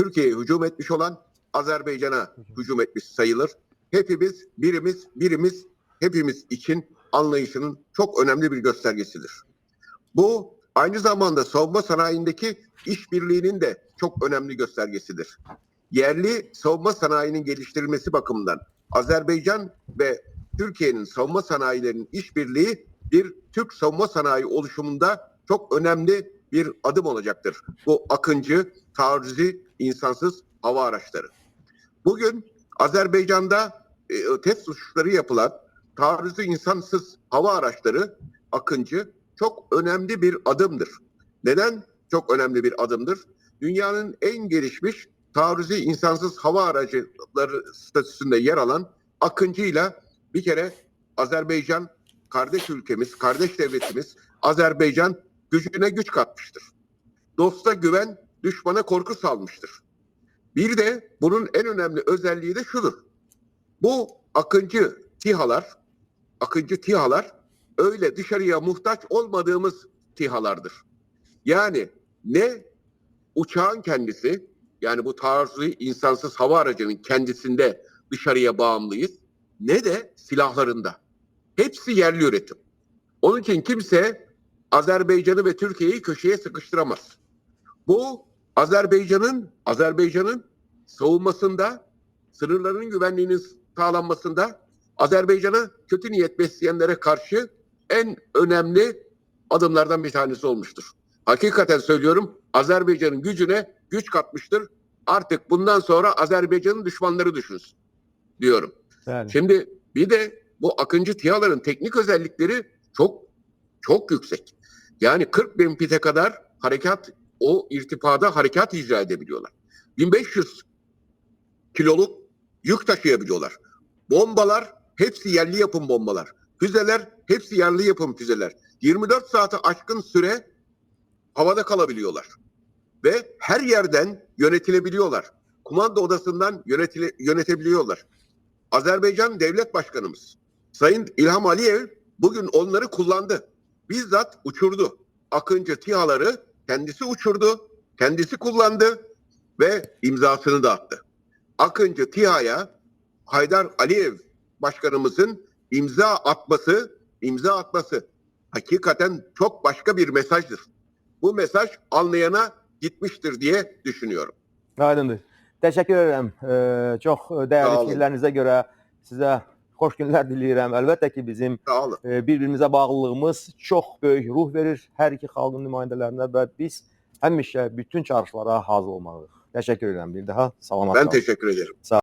Türkiye'ye hücum etmiş olan Azerbaycan'a hücum etmiş sayılır. Hepimiz birimiz birimiz hepimiz için anlayışının çok önemli bir göstergesidir. Bu aynı zamanda savunma sanayindeki işbirliğinin de çok önemli göstergesidir. Yerli savunma sanayinin geliştirilmesi bakımından Azerbaycan ve Türkiye'nin savunma sanayilerinin işbirliği bir Türk savunma sanayi oluşumunda çok önemli bir adım olacaktır. Bu akıncı, taarruzi, insansız hava araçları. Bugün Azerbaycan'da e, test uçuşları yapılan taarruzi insansız hava araçları akıncı çok önemli bir adımdır. Neden çok önemli bir adımdır? Dünyanın en gelişmiş taarruzi insansız hava aracıları statüsünde yer alan Akıncı'yla bir kere Azerbaycan kardeş ülkemiz, kardeş devletimiz Azerbaycan gücüne güç katmıştır. Dosta güven, düşmana korku salmıştır. Bir de bunun en önemli özelliği de şudur. Bu Akıncı TİHA'lar, Akıncı TİHA'lar öyle dışarıya muhtaç olmadığımız TİHA'lardır. Yani ne uçağın kendisi yani bu tarzı insansız hava aracının kendisinde dışarıya bağımlıyız ne de silahlarında. Hepsi yerli üretim. Onun için kimse Azerbaycan'ı ve Türkiye'yi köşeye sıkıştıramaz. Bu Azerbaycan'ın Azerbaycan'ın savunmasında, sınırların güvenliğinin sağlanmasında Azerbaycan'a kötü niyet besleyenlere karşı en önemli adımlardan bir tanesi olmuştur. Hakikaten söylüyorum Azerbaycan'ın gücüne güç katmıştır. Artık bundan sonra Azerbaycan'ın düşmanları düşünsün diyorum. Bəli. Şimdi bir de bu Akıncı TİHA'ların teknik özellikleri çok çok yüksek. Yani 40 bin pite kadar harekat o irtifada harekat icra edebiliyorlar. 1500 kiloluk yük taşıyabiliyorlar. Bombalar hepsi yerli yapım bombalar. Füzeler hepsi yerli yapım füzeler. 24 saati aşkın süre havada kalabiliyorlar. Ve her yerden yönetilebiliyorlar. Kumanda odasından yönetile, yönetebiliyorlar. Azerbaycan Devlet Başkanımız Sayın İlham Aliyev bugün onları kullandı. Bizzat uçurdu. Akıncı TİHA'ları kendisi uçurdu, kendisi kullandı ve imzasını da attı. Akıncı TİHA'ya Haydar Aliyev Başkanımızın imza atması, imza atması hakikaten çok başka bir mesajdır. Bu mesaj anlayana gitmiştir diye düşünüyorum. Aydındır. Təşəkkür edirəm. Ee, çox dəyərli fikirlərinizə görə sizə xoş günlər diləyirəm. Əlbəttə ki, bizim e, bir-birimizə bağlılığımız çox böyük ruh verir hər iki xalqın nümayəndələrinə və biz həmişə bütün çağırışlara hazır olmalıyıq. Təşəkkür edirəm bir daha. Salamat Ben qalın. teşekkür ederim.